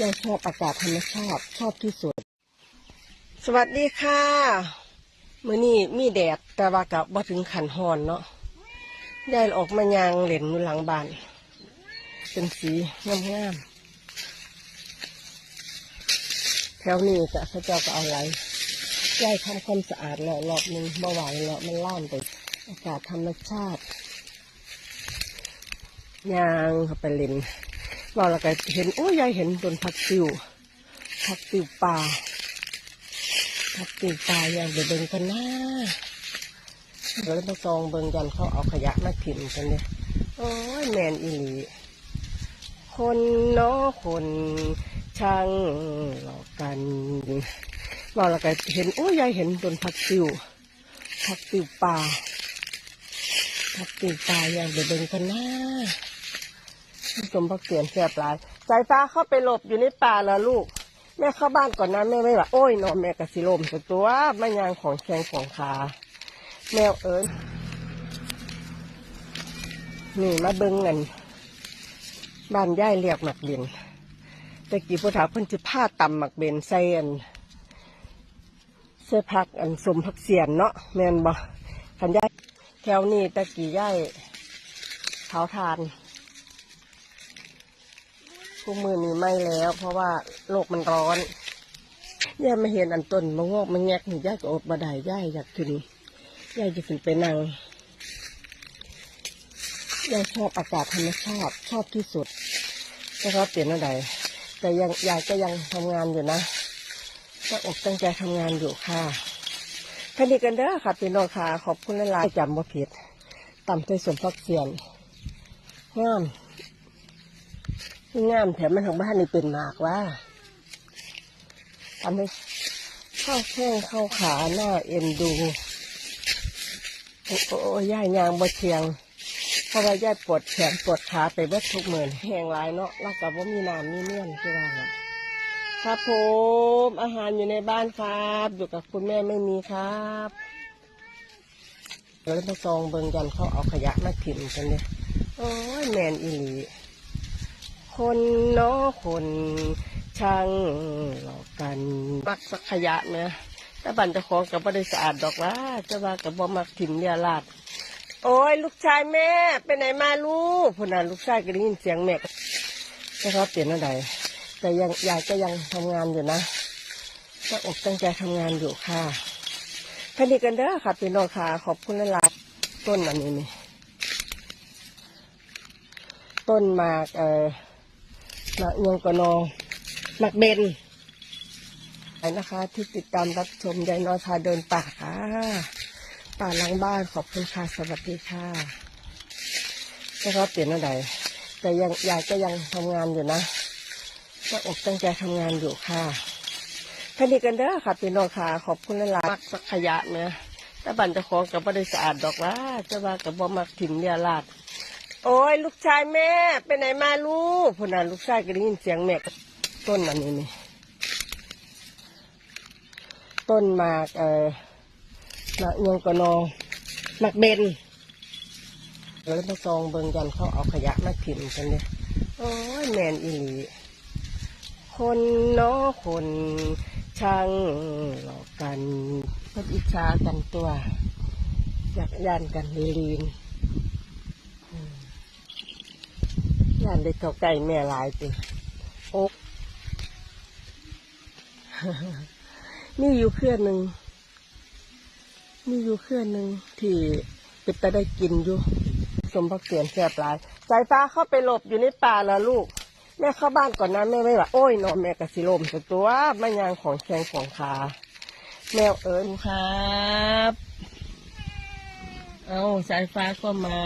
ยาชอบอากาศธรรมชาติชอบที่สุด สวัสดีค่ะมื้อนี้มีแดดแต่ว่ากับบ่ถึงขันหอนเนาะยายออกมายางเหล่นอยู่หลังบ้าน เป็นสีงามๆแถวนี้จะเขาเจ้าก็เอาไรยายทำความสะอาดแล้วรอบหนึงเมื่อวานแล้วมันล่านไปอากาศธรรมชาติยางเข้าไปเล่น ว่าเราก็เห็นโอ้ยายเห็นต้นผักติวผักติวป่าผักติวป่ายางไปเบิ่งกันนะเดี๋ยวเราซองเบิ่งกันเขาเอาขยะมาถิ่มกันเนี่ยโอ้ยแมนอีหลีคนเนาะคนช่างหลอกกันว่าเราก็เห็นโอ้ยายเห็นต้นผักติวผักติวป่าผักติวป่ายางไปเบิ่งกันนะ สมพักเสียนแสบหลาย สายฟ้าเข้าไปหลบอยู่ในป่าแล้วลูก แม่เข้าบ้านก่อนนะแม่ไม่ว่าโอ้ยนอนแม่กะสิลมสตัวแม่ยางของแขงของขาแมวเอิญนี่มาเบิ้งเงินบ้านย่ายเรียกหมักเบนต่กี้ผู้ถาเพิ่นจะผ้าตำหมักเบนใส่อันเสื้อพักอันสมพักเสียนเนาะแม่นบ่ขันย่ายแถวนี้ตะกี้ย่ายเผาทาน ทุกมือนี้ไม่แล้ว เพราะว่าโลกมันร้อนย่ามาเห็นอันต้นมะงอกมันแงกหนูย่าก็อดบาได้ย่าอยากขึ้นย่าจะขึ้นไปนั่งย่าชอบอากาศธรรมชาติชอบที่สุดนะครับเปลี่ยนอะไรแต่ยังยายก็ยังทำงานอยู่นะก็อกตั้งใจทำงานอยู่ค่ะแค่นี้กันเด้อค่ะพี่น้องค่ะขอบคุณหลายๆจำบ่ผิดต่ำใจสมพักเสียนงาม งามแถมมันของบ้านนี่เป็นหมากว่าทำให้เข้าแข้งเข้าขาหน้าเอ็นดู โอ้โอ้ย่ายยางบ่เชียง เพราะว่าย่ายปวดแขนปวดขาไปเบิดทุกเมือนแห้งหลายเนาะแล้วก็บ่มีน้ำมีเมี่ยนคือว่าล่ะครับผมอาหารอยู่ในบ้านครับ อยู่กับคุณแม่ไม่มีครับเดี๋ยวเราไปซองเบิงกันเขาเอาขยะมาถิ่มกันเนี่ยโอ้ยแมนอีหลี คนนาะคนช่างหลอกกันมักสักขยะเนี่ยแต่บันจะของกับบ่ได้สะอาดดอกว่าจะว่ากับบ่มักถิ่มเรียลาดโอ้ยลูกชายแม่ไปไหนมาลูกพนน่ะลูกชายก็ได้ยินเสียงแม่ก็เขาเปลี่ยนอะไรแต่ยังยายก็ยังทำงานอยู่นะก็อกตั้งใจทำงานอยู่ค่ะแค่นี้กันเด้อค่ะพี่น้องค่ะขอบคุณหลายต้นอันนี้นี่ต้นมากเอ่อ มากยงกะนองหมากเบนไปนะคะ ที่ติดตามรับชมยายน้อยพาเดินป่าค่ะป่าหลังบ้านขอบคุณค่ะสวัสดีค่ะนะรับเปลี่ยนอะไรแต่ยังยายก็ยังทำงานอยู่นะก็อกตั้งใจทำงานอยู่ค่ะแค่นี้กันเด้อค่ะพี่น้องค่ะ ขอบคุณหลายมักสักขยะเนี่ยแต่บันจะของกับบ่ได้สะอาดดอกว่าจะว่ากับบ่มักถิ่มเรียลาด โอ้ยลูกชายแม่ไปไหนมาลูกพนน่ะลูกชายก็ได้ยินเสียงแม่ต้นอันนี้นี่ต้นมากเอ่อมากยงกนองหมากเบนเดี๋ยวเราซองเบิงกันเขาเอาขยะมาถิ่มกันเนี่ยโอ้ยแมนอีหลีคนเนาะคนช่างหลอกกันพัดอิจฉากันตัวอยากย่านกันลีลีน ย่นได้เข้าใกล้แม่หลายติโอ๊กมีอยู่เครื่องหนึ่งมีอยู่เครื่องหนึ่งที่เป็นตาได้กินอยู่ สมพักเสียนแสบหลาย สายฟ้าเข้าไปหลบอยู่ในป่าแล้วลูก แม่เข้าบ้านก่อนนะแม่ไม่ว่าโอ้ยนอนแม่กะสิลมสักตัวแม่ยางของแขงของขาแมวเอิญครับ เอาสายฟ้าก็มา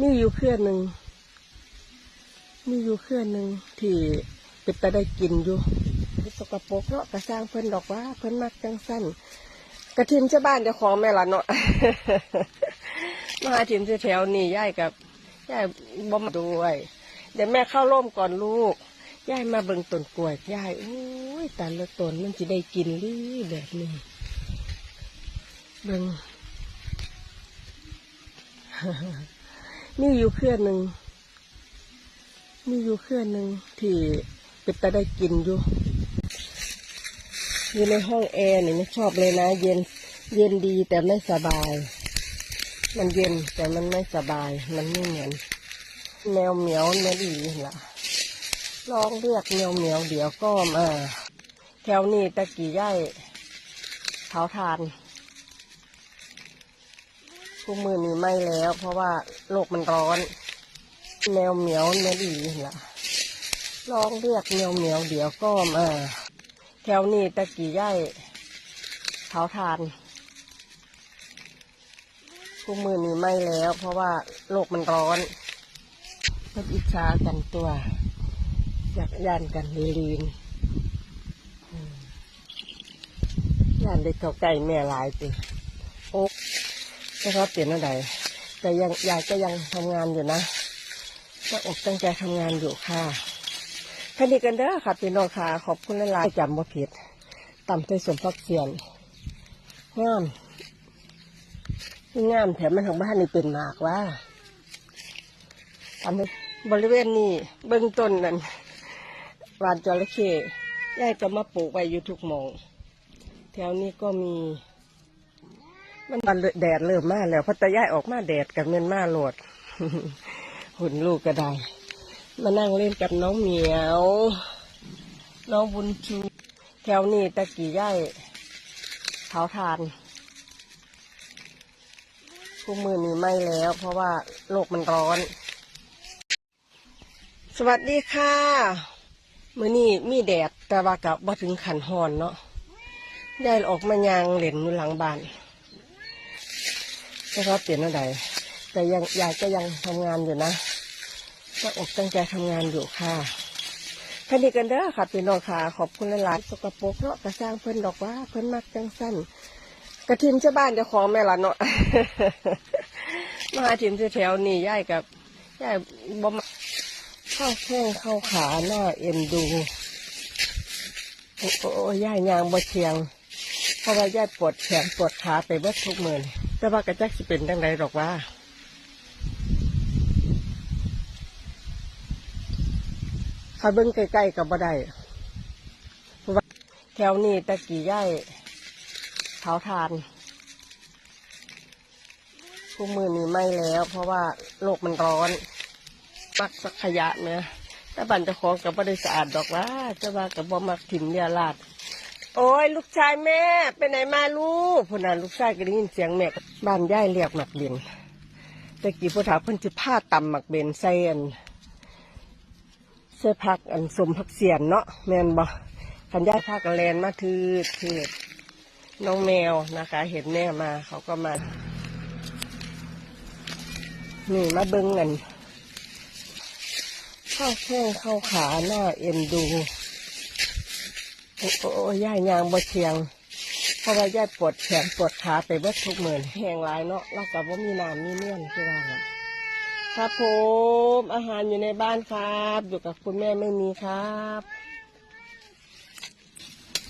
มีอยู่เครื่องหนึ่งมีอยู่เครื่องหนึ่งที่เป็นตาได้กินอยู่สกปรกเนาะกระสร้างเพิ่นดอกว่า เพิ่นมักจังสั้นกระทิมชาวบ้านจ้าของแม่ละเนาะมาหาทิมแถวนี่ย่ายกับย่ายบ่มาด้วยเดี๋ยวแม่เข้าร่มก่อนลูกย่ายมาเบิ่งต้นกล้วยย่ายโอ้ยแต่ละต้นมันจะได้กินหรือแบบนี้เบิ่ง มีอยู่เครื่องหนึ่งมีอยู่เครื่องหนึ่งที่เป็นตาได้กินอยู่ อยู่ในห้องแอร์นี่ไม่ชอบเลยนะ เย็น เย็นดีแต่ไม่สบาย มันเย็นแต่มันไม่สบาย มันไม่เหมือนแมวเหมียวเนื้อดีล่ะลองเรียกแมวเหมียวเดี๋ยวก็มาแถวนี้ตะกี้ย่ายเผาทาน ทุกมือนี้ไม่แล้ว เพราะว่าโลกมันร้อน แมวเหมียวเนื้อดีล่ะลองเรียกแมวเหมียวเดี๋ยวก็มาแถวนี้ตะกี้ย่ายเผาทานทุกมือนี้ไม่แล้ว เพราะว่าโลกมันร้อนเพิ่นอิจฉากันตัวอยากย่านกันลีลีนย่านได้เข้าใกล้แม่หลายติโอ๊ก นะครับเปลี่ยนอะไรแต่ยังยายก็ยังทำงานอยู่นะก็อกตั้งใจทำงานอยู่ค่ะแค่นี้กันเด้อค่ะพี่น้องค่ะ ขอบคุณหลายๆจำบ่ผิดต่ำใจสมพักเสียนงามงามแถมมันของบ้านนี่เป็นหมากว่าทำให้บริเวณนี้เบื้องต้นนั่นวานจระเข้ยายก็มาปลูกไว้อยู่ทุกหมอง แถวนี้ก็มี มันวันแดดเริ่มมาแล้วเพราะต่ยายออกมาแดดกับเงินมาโหลด หุ่นลูกก็ได้ มานั่งเล่นกับน้องเหมียว น้องบุญชูแถวนี้ตะกี้ย่ายเผาทานทุกมือนี้ไม่แล้ว เพราะว่าโลกมันร้อน สวัสดีค่ะมื่อนี้มีแดดแต่ว่ากับบ่ถึงขันหอนเนาะได้ออกมายางเหล่นอยู่หลังบ้าน นะครับเปลี่ยนอะไรแต่ยังยายก็ยังทำงานอยู่นะก็อกตั้งใจทำงานอยู่ค่ะแค่นี้กันเด้อค่ะพี่น้องค่ะขอบคุณหลายๆสกปรกเนาะกระสร้างเพิ่นดอกว่าเพิ่นมักจังสั้นกระทิมเจ้าบ้านเจ้าของแม่ละเนาะมาทิมแถวๆนี่ยายกับยายบ่มาเข้าแข้งเข้าขาหน้าเอ็นดูโอ้ย่ายยางบ่เชียงเพราะว่าย่ายปวดแขนปวดขาไปเบิดทุกเมื่อนี่ แต่ว่ากระจักสิเป็นดังไรหรอกว่า ถ้าเบิ้งใกล้ๆกับบ่ได้แถวนี้ตะกี้ย่ายเผาทานทุกมือนี้ไม่แล้ว เพราะว่าโลกมันร้อนมักสักขยะเนี่ยถ้าบันจะของกับบ่ได้สะอาดดอกว่าจะว่ากับบ่มักถิ่มเนี่ยลาด โอ้ยลูกชายแม่ไปไหนมาลูกพนันลูกชายก็ได้ยินเสียงแม่บ้านย่ายเรียกหมักเบนต่กี้ผู้ถาเพิ่นจะผ้าตำหมักเบนใส่อันใส่ผักอันสมผักเสียนเนาะแม่นบ่คันย่ายผ้ากระแลนมาทืดทืดน้องแมวนะคะ เห็นแม่มาเขาก็มา นี่มาเบิ้งเงินเข้าแข้งเข้าขาหน้าเอ็นดู โอ้ย่ายยางบ่เชียง เพราะว่าย่ายปวดแขนปวดขาไปเบิดทุกมือแห้งหลายเนาะแล้วกับว่ามีน้ำมีเนื่อนคือว่าครับผมอาหารอยู่ในบ้านครับ อยู่กับคุณแม่ไม่มีครับ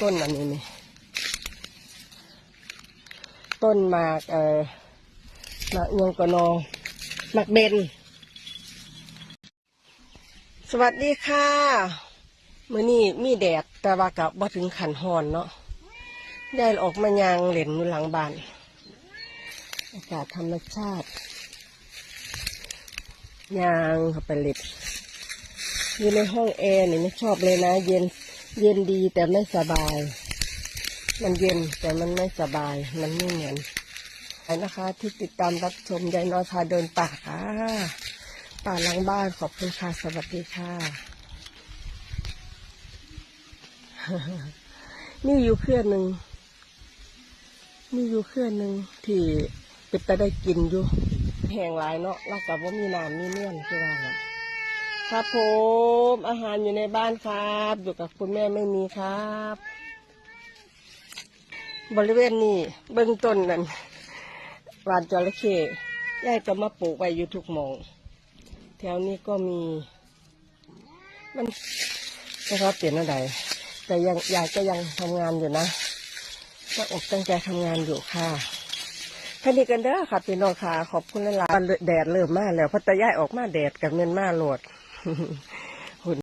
ต้นอันนี้นี่ต้นหมากเอ่อหมากเอียงกะนอหมากเบนสวัสดีค่ะ มื้อนี้มีแดดแต่ว่ากับบ่ถึงขันหอนเนาะได้ออกมายางเหล่นอยู่หลังบ้านอากาศธรรมชาติ ยางเข้าไปเล็บอยู่ในห้องแอร์นี่ไม่ชอบเลยนะ เย็นเย็นดีแต่ไม่สบาย มันเย็นแต่มันไม่สบายมันไม่เหมือนใครนะคะ ที่ติดตามรับชมยายนอยพาเดินป่าป่าหลังบ้านขอบคุณค่ะ สวัสดีค่ะ นี่อยู่เครื่องหนึ่งนี่อยู่เครื่องหนึ่งที่เป็นตาได้กินอยู่แห้งหลายเนาะแล้วกับว่ามีน้ำมีเนื่อนคือว่าน่ะครับผมอาหารอยู่ในบ้านครับ อยู่กับคุณแม่ไม่มีครับ บริเวณนี้เบื้องต้นนั่นวานจระเข้ยายก็มาปลูกไว้อยู่ทุกหมอง แถวนี้ก็มี มันนะครับเปลี่ยนอะไร แต่ยังยายก็ยังทำงานอยู่นะก็อกตั้งใจทำงานอยู่ค่ะท่านี้กันเด้อค่ะพี่น้องค่ะ ขอบคุณหลายๆแดดเริ่มมาแล้วเพราะแต่ยายออกมาแดดกับเงินมาโหลด